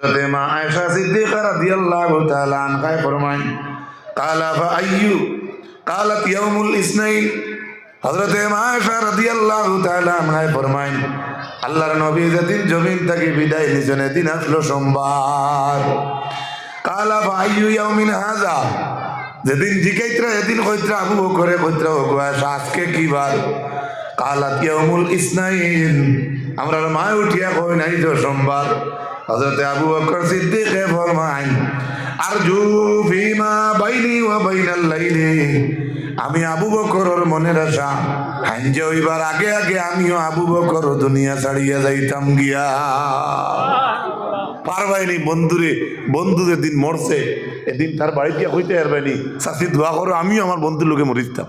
হযরতে মা আয়েশা সিদ্দিকা রাদিয়াল্লাহু তাআলা আনহায় ফরমান কালা ফা আইয়ু قالت يوم الاثنين হযরত মা আয়েশা রাদিয়াল্লাহু তাআলা আনহায় ফরমান আল্লাহর নবী যেদিন জমিন থেকে বিদায় নিছেন এদিন আসলো সোমবার কালা ফা আইয়ু ইয়াউমিন হাযা যেদিন জিকাইত্রা এদিন কইত্রা আবু বকরে কইত্রা ও আয়েশা আজকে কি বার কালাত ইয়াউমুল ইসনাইন। আমরা মা উঠিয়া কই নাই তো সোমবার। হযরতে আবু বকর সিদ্দিকে ফরমায়, আরজু ফিমা বাইনি ওয়া বাইনাল লাইলি। আমি আবু বকরের মনের আশা হাঞ্জে হইবার আগে আগে আমিও আবু বকর দুনিয়া ছাড়িয়া যাইতাম গিয়া। পারবাইনি বন্ধুরে, বন্ধু যেদিন মরছে, এদিন তার বাড়িতে হইতে পারবাইনি চাষি দোয়া করো, আমিও আমার বন্ধুর লোকে মরিতাম।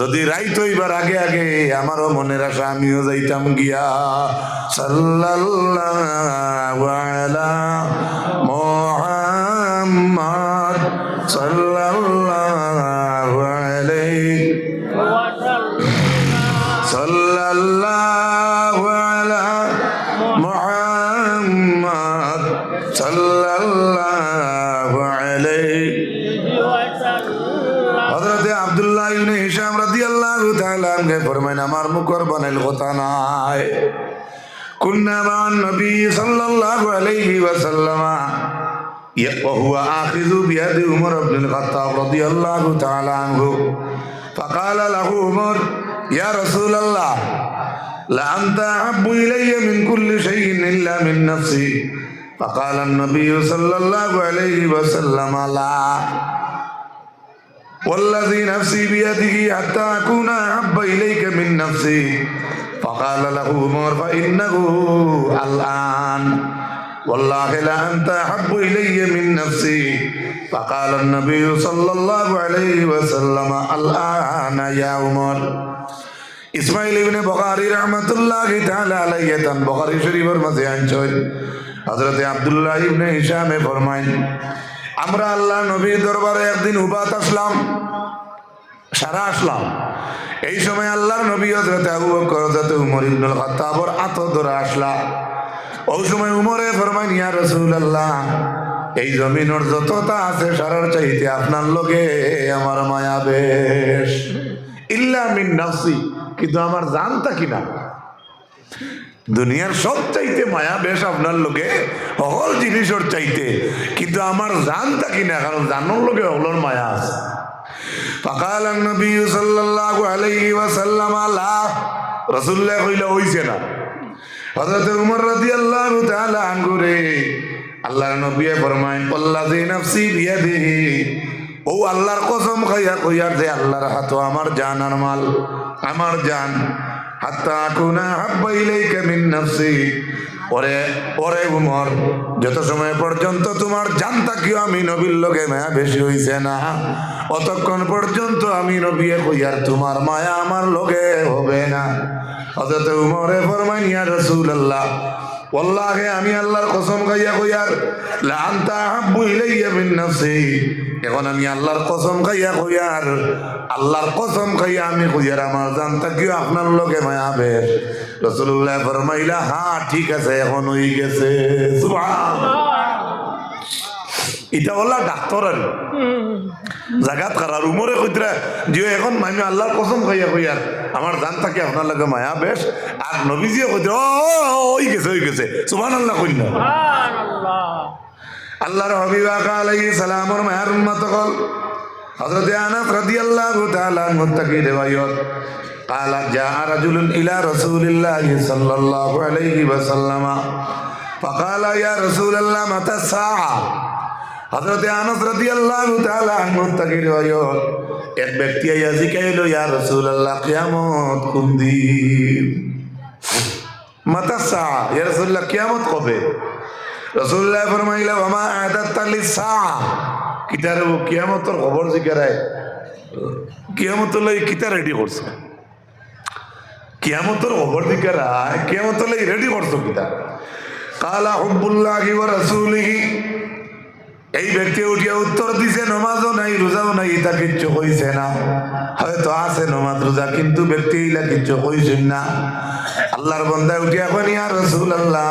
যদি রাইত হইবার আগে আগে আমারও মনের আশা আমিও যাইতাম গিয়া। সাল্লাল্লাহু আলা মুখর বানাইল কথা নাই كنا مع النبي صلى الله عليه وسلم وهو آخذ بيد عمر بن الخطاب رضي الله تعالى عنه فقال له عمر يا رسول الله لأنت أحب إلي من كل شيء إلا من نفسي فقال النبي صلى الله عليه وسلم لا والذي نفسي بيده حتى أكون أحب إليك من نفسي فقال له عمر فإنه الآن والله لا أنت أحب إلي من نفسي فقال النبي صلى الله عليه وسلم الآن يا عمر ইসমাইল ইবনে বখারি রহমতুল্লাহ তাআলা আলাইহি তান বখারি শরীফের মধ্যে আনছেন হযরতে আব্দুল্লাহ ইবনে হিশামে ফরমায় আমরা আল্লাহ নবীর দরবারে একদিন উবাত আসলাম সারা আসলাম। এই সময় আল্লাহর নবী হযরত আবু বকর, হযরত উমর ইবনুল খাত্তাবর আত ধরে আসলা। ওই সময় উমরে ফরমায় ইয়া রাসূলুল্লাহ, এই জমিনের যতটা আছে সারার চাইতে আপনার লগে আমার মায়া বেশ। ইল্লা মিন নাফসি, কিন্তু আমার জানতা কিনা? দুনিয়ার সব চাইতে মায়া বেশ আপনার লোকে সকল জিনিসের চাইতে, কিন্তু আমার জানতা কিনা, কারণ জানোর লোকে সকলের মায়া আছে। فقال النبي صلى الله عليه وسلم لا رسول الله কইলা হইছে না হযরত উমর রাদিয়াল্লাহু তাআলা আনহু রে আল্লাহর নবী ফরমায়েন আল্লাযী নাফসি বিয়াদিহি ও আল্লাহর কসম খাইয়া কইয়ার যে আল্লাহর হাত আমার জান আর মাল আমার জান হাত্তা কুনা হাব্বা ইলাইকা মিন নাফসি ওরে ওরে উমর, যত সময় পর্যন্ত তোমার জানতা থাকিও আমি নবীর লোকে মায়া বেশি হইছে না, অতক্ষণ পর্যন্ত আমি নবী কইয়ার তোমার মায়া আমার লোকে হবে না। হযরত উমরে ফরমান ইয়া রাসূলুল্লাহ, ওয়াল্লাহি, আমি আল্লাহর কসম খাইয়া কইয়ার লা আনতা হাব্বু ইলাইয়া এখন আমি আল্লাহর কসম খাইয়া কইয়ার আল্লাহর কসম খাইয়া আমি কইয়ার আমার জান থাকিও আপনার লোকে মায়া হবে? রাসূলুল্লাহ ফরমাইলা হ্যাঁ ঠিক আছে, এখন হই গেছে। জাগাত এখন খাইয়া আমার জান থাকে আপনার লাগে মায়া বেশ? আর নবীজিও কইতে ওই গেছে ওই গেছে। সুবহান আল্লাহ কইল আল্লাহর হবিবা আলাইহিস সালামর মায়ার উম্মত কল হযরত আনাস রাদিয়াল্লাহু তাআলা আনহু থেকে রিওয়ায়াত قال جاء رجل إلى رسول الله صلى الله عليه وسلم فقال يا رسول الله متى الساعة হযরতে আনাস রাদিয়াল্লাহু তাআলা আনহু থেকে রিওয়ায়াত এক ব্যক্তি আইয়া জিজ্ঞাসা হলো ইয়া রাসূলুল্লাহ কিয়ামত কোন দিন মাতা সা ইয়া রাসূলুল্লাহ কিয়ামত কবে রাসূলুল্লাহ ফরমাইলা, ওয়া মা আদাত লিস সা কিতারে কিয়ামতের খবর জিজ্ঞাসায় কিয়ামত লাই কিতা রেডি করছে? কিয়ামতর খবর দিকে রায় কিয়ামত লাই রেডি করছ কিতা? কালা হুব্বুল্লাহি ওয়া রাসূলিহি। এই ব্যক্তি উঠিয়া উত্তর দিছে, নমাজও নাই, রোজাও নাই তা কিচ্ছু কইছে না। হয়তো আছে নমাজ, রোজা, কিন্তু ব্যক্তি ইলা কিচ্ছু কইছেন না। আল্লাহর বন্দায় উঠিয়া কন ইয়া রসুল আল্লাহ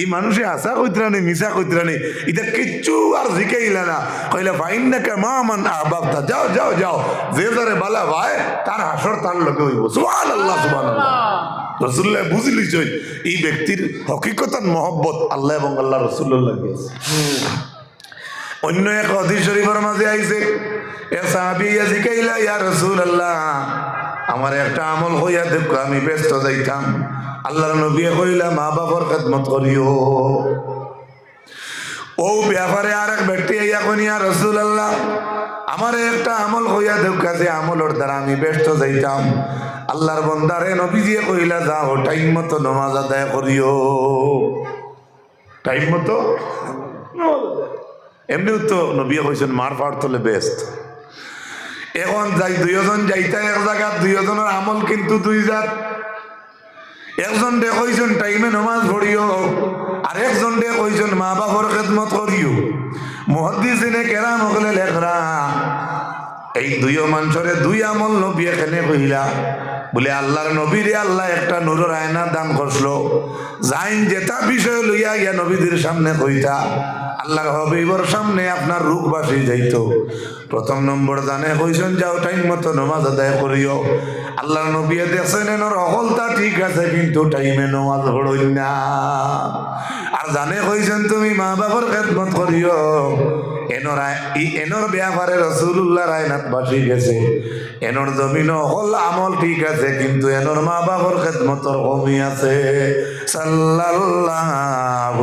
এই মানুষে আশা কইতরানি মিশা কইতরানি এটা কিচ্ছু আর জিকাইলা না। কইলে ফাইন না কে মা মান আহবাবতা। যাও যাও যাও। যে যারে বালা ভাই, তার হাসর তার লগে হইব। সুবহান আল্লাহ সুবহান রসুল্লাহ বুঝলি চই এই ব্যক্তির হকিকতান মহব্বত আল্লাহ এবং আল্লাহ রসুল্লাহ লাগিয়েছে অন্য এক অধি শরীফের মাঝে আইছে, এ সাহাবি ইয়া জিকাইলা, ইয়া রাসূলুল্লাহ। আমার একটা আমল হইয়া দেখো, আমি ব্যস্ত যাইতাম। আল্লাহর নবী কইলা মা বাবার খেদমত করিও। ও ব্যাপারে আর এক ব্যক্তি ইয়া কনিয়া আল্লাহ আমার একটা আমল হইয়া দেখো যে আমলের দ্বারা আমি ব্যস্ত যাইতাম। আল্লাহর বন্দারে নবী দিয়ে কইলা, যাও, টাইম মতো নমাজ আদায় করিও। টাইম মতো? এমনিও তো নবী কইছেন, মার ফার তোলে বেস্ট এখন যাই, দুইজন যাইতা এক জায়গা দুইজনের আমল কিন্তু দুই জাত। একজন দে কইছেন টাইমে নমাজ পড়িও, আর একজন দে কইছেন মা বাবার খেদমত করিও। মহাদ্দিসিনে কেরাম হকলে লেখরা, এই দুই মানুষরে দুই আমল নবী এখানে কইলা বলে, আল্লাহর নবীরে আল্লাহ একটা নুরের আয়না দান করছিল। যাইন যেটা বিষয় লইয়া গিয়া নবীদের সামনে কইতা, আল্লাহর হবিবর সামনে আপনার রূপ বাসি যাইতো। প্রথম নম্বর জানে কইছেন যাও টাইম মতো নমাজ আদায় করিও। আল্লাহ নবী দেখছেন এনর অকলতা ঠিক আছে, কিন্তু টাইমে নমাজ পড়ই না। আর জানে কইছেন তুমি মা বাবার খেদমত করিও। এনর এনর ব্যাপারে রসুল্লাহ রায়নাথ বাসি গেছে। এনর জমিন হল আমল ঠিক আছে, কিন্তু এনর মা বাবার খেদমতর কমি আছে। সাল্লাল্লাহু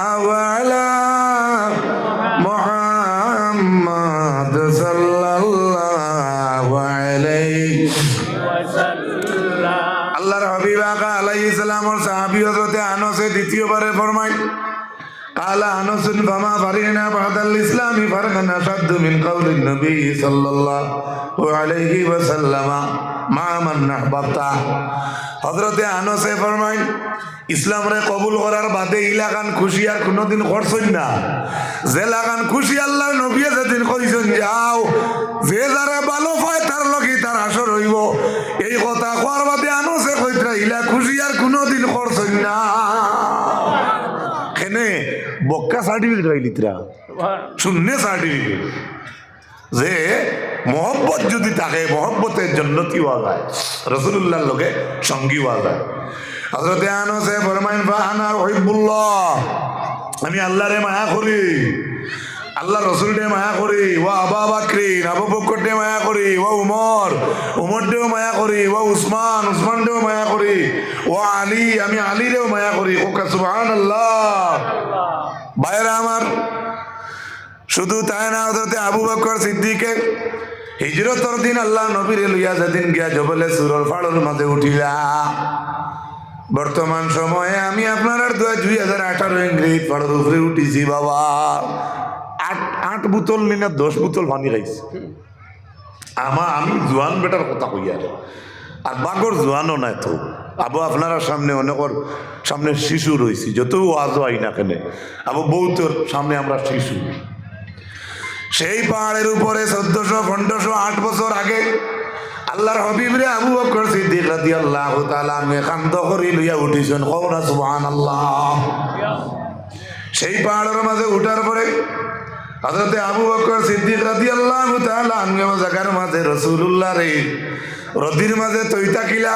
فما فرحنا بعد الإسلام فرحا أشد من قول النبي صلى الله عليه وسلم মা মান নাহবাবতা হজরতে আনসে ফরমাই ইসলামরে কবুল করার বাদে ইলাকান খুশি আর কোনোদিন করছেন না যে লাগান খুশি আল্লাহর নবী যেদিন কইছেন যাও যে যারা সার্টিফিকেট পাইলিতরা শূন্য সার্টিফিকেট যে মহব্বত যদি থাকে মহব্বতের জন্য কি হওয়া যায়? রসুল্লাহর লোকে সঙ্গী হওয়া যায়। হজরতে আনসে ফরমাইন ফাহানা রহিবুল্লাহ আমি আল্লাহরে মায়া করি। আল্লাহ রসুলটে মায়া করি। ও আবা বাকরিন আবু বকরটে মায়া করি। ও উমর উমরটেও মায়া করি। ও উসমান উসমানটেও মায়া করি। ও আলী আমি আলীরেও মায়া করি। ওকে সুবহান আল্লাহ বাইরা আমার, শুধু তাই না হতে আবু বকর সিদ্দিকে হিজরতর দিন আল্লাহ নবীরে লইয়া যেদিন গিয়া জবলে সুরর ফাড়র মাঝে উঠিলা। বর্তমান সময়ে আমি আপনার আর দুই হাজার আঠারো ইংরেজ ফাড়র উপরে উঠিছি বাবা। আট আট বোতল নিনা দশ বোতল পানি খাইছি। আমা, আমি জোয়ান বেটার কথা কই আর আর বাগর জোয়ানও নাই তো। আবু আপনারা সামনে অনেকর সামনে শিশু রয়েছি, যত ওয়াজ হয় না কেন, আবু বৌতর সামনে আমরা শিশু। সেই পাহাড়ের উপরে চোদ্দশো, পনেরোশো, আট বছর আগে আল্লাহর হবিবরে আবু বকর সিদ্দিক রাদিয়াল্লাহু তাআলা আমি কান্দ করি লইয়া উঠিছেন কওনা সুবহানাল্লাহ। সেই পাহাড়ের মাঝে উঠার পরে হযরতে আবু বকর সিদ্দিক রাদিয়াল্লাহু তাআলা আনগে জায়গার মাঝে রাসূলুল্লাহ রে রদির মাঝে তৈতা কিলা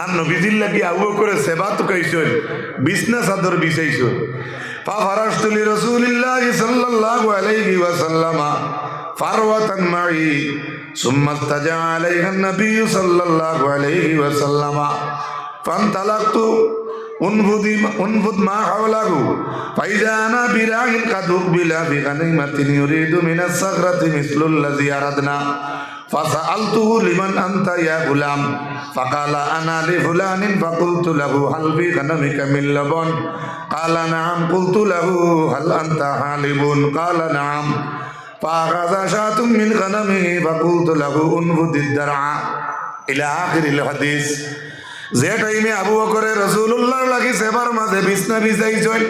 আর নবীজির লাগি আবু করে সেবা তো কাইছন বিছনা চাদর বিছাইছন ফাফারাস্তুলি রসুলিল্লাহি সাল্লাল্লাহু আলাইহি ওয়াসাল্লামা ফারওয়াতান মাই, সুম্মা ইস্তাজা আলাইহা নবী সাল্লাল্লাহু আলাইহি ওয়াসাল্লামা। ফান্তালাকতু فانطلقت انفذ انفذ ما حوله فإذا أنا براع قد أقبل بغنيمة يريد من الصخرة مثل الذي أردنا فسألته لمن أنت يا غلام فقال أنا لفلان فقلت له هل في غنمك من لبن قال نعم قلت له هل أنت حالب قال نعم فأخذ شاة من غنمه فقلت له انفذ الدرع إلى آخر الحديث যে টাইমে আবু বকরে রসুল্লাহর লাগি সেবার মাঝে বিছনা বিছাইছেন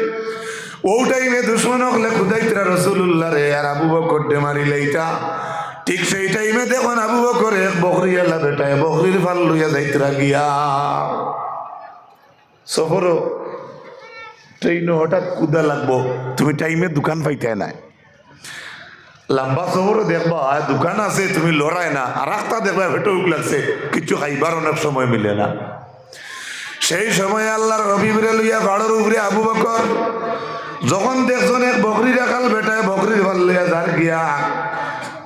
ও টাইমে দুশ্মন হলে খুদাইতরা রসুল্লাহ রে আর আবু বকর ডে মারিলে এইটা ঠিক সেই টাইমে দেখুন আবু বকর এক বকরি আল্লাহ বেটায় বকরির ফাল লইয়া যাইতরা গিয়া সফর ট্রেনে হঠাৎ কুদা লাগবো, তুমি টাইমে দোকান পাইতে নাই লম্বা সফর দেখবা, দোকান আছে, তুমি লড়াই না, আর রাস্তা দেখবা ভেটো লাগছে, কিছু খাইবার অনেক সময় মিলে না। সেই সময় আল্লাহর রবিবরে লইয়া বাড়োর উপরে আবু বকর, যখন দেখছেন এক বকরি রাখাল বেটায় বকরির ভালো লইয়া যার গিয়া,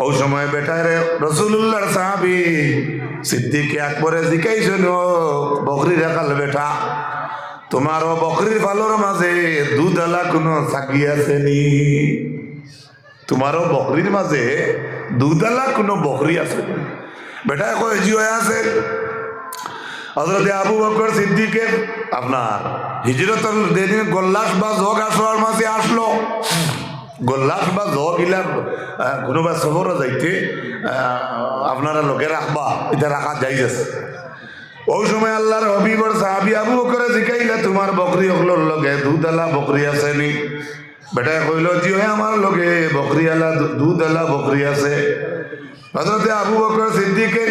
ওই সময় বেটায় রসুল্লাহর সাহাবি সিদ্দিকে একবারে জিকাইছেন ও বকরি রাখাল বেটা, তোমার ও বকরির ভালোর মাঝে দুধালা কোনো চাকি আছে নি? তোমারও বকরির মাঝে দুধালা কোনো বকরি আছে বেটা কয়, জি হয়ে আছে। হজরতে আবু বকর সিদ্দিকে আপনার হিজরতর যেদিন গোল্লাস বা জগ আসবার মাঝে আসলো। গোল্লাস বা জগ ইলা কোনোবা সফর যাইতে আপনারা লোকে রাখবা এটা রাখা যাইতেছে ওই সময় আল্লাহর হবিবর সাহাবি আবু বকরে জিকাইলা, তোমার বকরি হকলোর লগে দুধালা বকরি আছে নি? বেটায় কইল, জি হয় আমার লগে বকরি আলা দুধ আলা বকরি আছে। হজরতে আবু বকর সিদ্দিকে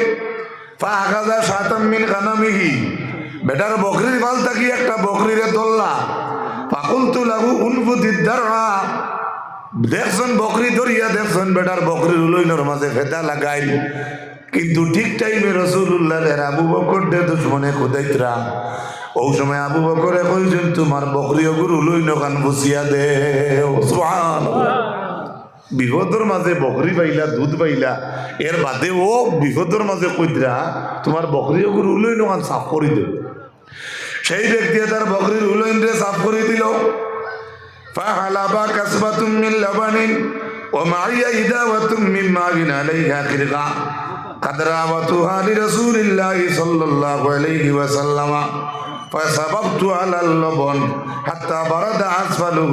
পা হাজার সাতাম মিন কানামিহি বেটার বকরির ভালো থাকি একটা বকরিরে ধরলা পাকুল তু লাগু উনফুদিদ্দারা দেখছেন বকরি ধরিয়া, দেখছেন বেটার বকরির উলইনর মাঝে ফেদা লাগাই কিন্তু ঠিক টাইমে রসুল্লাহ আবু বকর দে দুশ্মনে খুদাইতরা। ওই সময় আবু বকরে কইছেন, তোমার বকরি অগুর উলইন কান বসিয়া দে। সুবহান বিপদর মাঝে বকরি পাইলা দুধ পাইলা এর বাদে ও বিপদর মাঝে কইতরা তোমার বকরি অগুর উলইন কান সাফ করে দেব সেই ব্যক্তি তার বকরির উলইন রে সাফ করে দিল فحلب كسبة من لبن ومعي إداوة من ماء عليها خرقة قد راوتها لرسول الله صلى الله عليه وسلم فسببت على اللبن حتى برد أسفله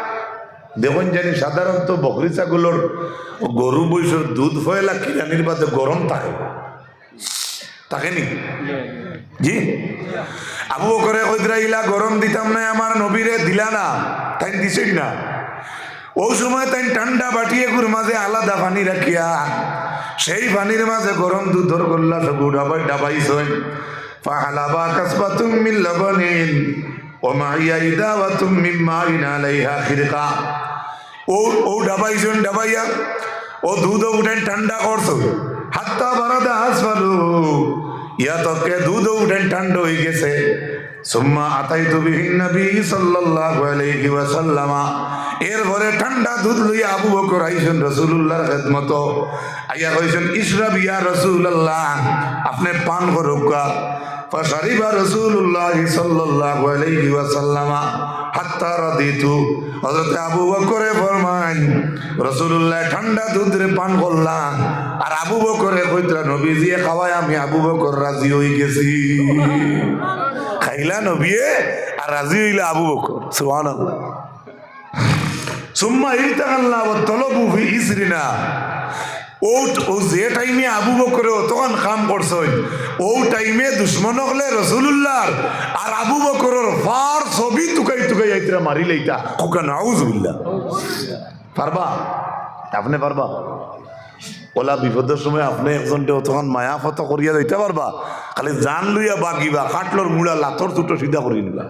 দেখুন জানি সাধারণত বকরি ছাগলর গরু বৈশর দুধ ফয়লা কিরানির বাদে গরম থাকে থাকেনি জি? আবু করে কইরা ইলা গরম দিতাম না আমার নবীরে, দিলা না তাই দিছে না। ওই সময় তাই ঠান্ডা বাটিয়ে গুর মাঝে আলাদা পানি রাখিয়া, সেই পানির মাঝে গরম দুধর করলা সবু ডাবাই ডাবাই ডাবাইছ ফাহালাবা কাসবা তুমি লবনিন ওমাইয়া ইদাওয়া তুমি মাইন আলাইহা খিরকা। ও ও ডাবাইছেন ডাবাইয়া, ও দুধ উঠেন ঠান্ডা করছ। হাত্তা বারাদা আসফালু, ইয়া তকে দুধ উঠেন ঠান্ডা হয়ে গেছে। সুম্মা ঠান্ডা দুধ আবু আপনি পান করুক রসুল্লাহ রাসূলুল্লাহ হাত্তা রাদিতু। হযরত আবু বকরে ফরমান রাসূলুল্লাহ ঠান্ডা দুধ রে পান করলাম। আর আবু বকরে কইতরা নবীজি খাওয়ায় আমি আবু বকর রাজি হয়ে গেছি। খাইলা নবিয়ে আর রাজি হইলা আবু বকর। সুবহানাল্লাহ। সুম্মা ইরতাকাল্লা ওয়া তলবু ফি ইসরিনা। ও যে টাইমে আবু বকরে তখন কাম করছই ও টাইমে দুশ্মন হলে রসুল্লাহ আর আবু বকরের ফার ছবি টুকাই টুকাই আইতরা মারি লইতা। কুকা নাউজুবিল্লাহ। পারবা? আপনি পারবা? ওলা বিপদের সময় আপনি একজনকে তখন মায়া ফত করিয়া যাইতে পারবা। খালি জান লইয়া বাগিবা কাটলর মুড়া লাতর দুটো সিধা করিয়ে নিবা।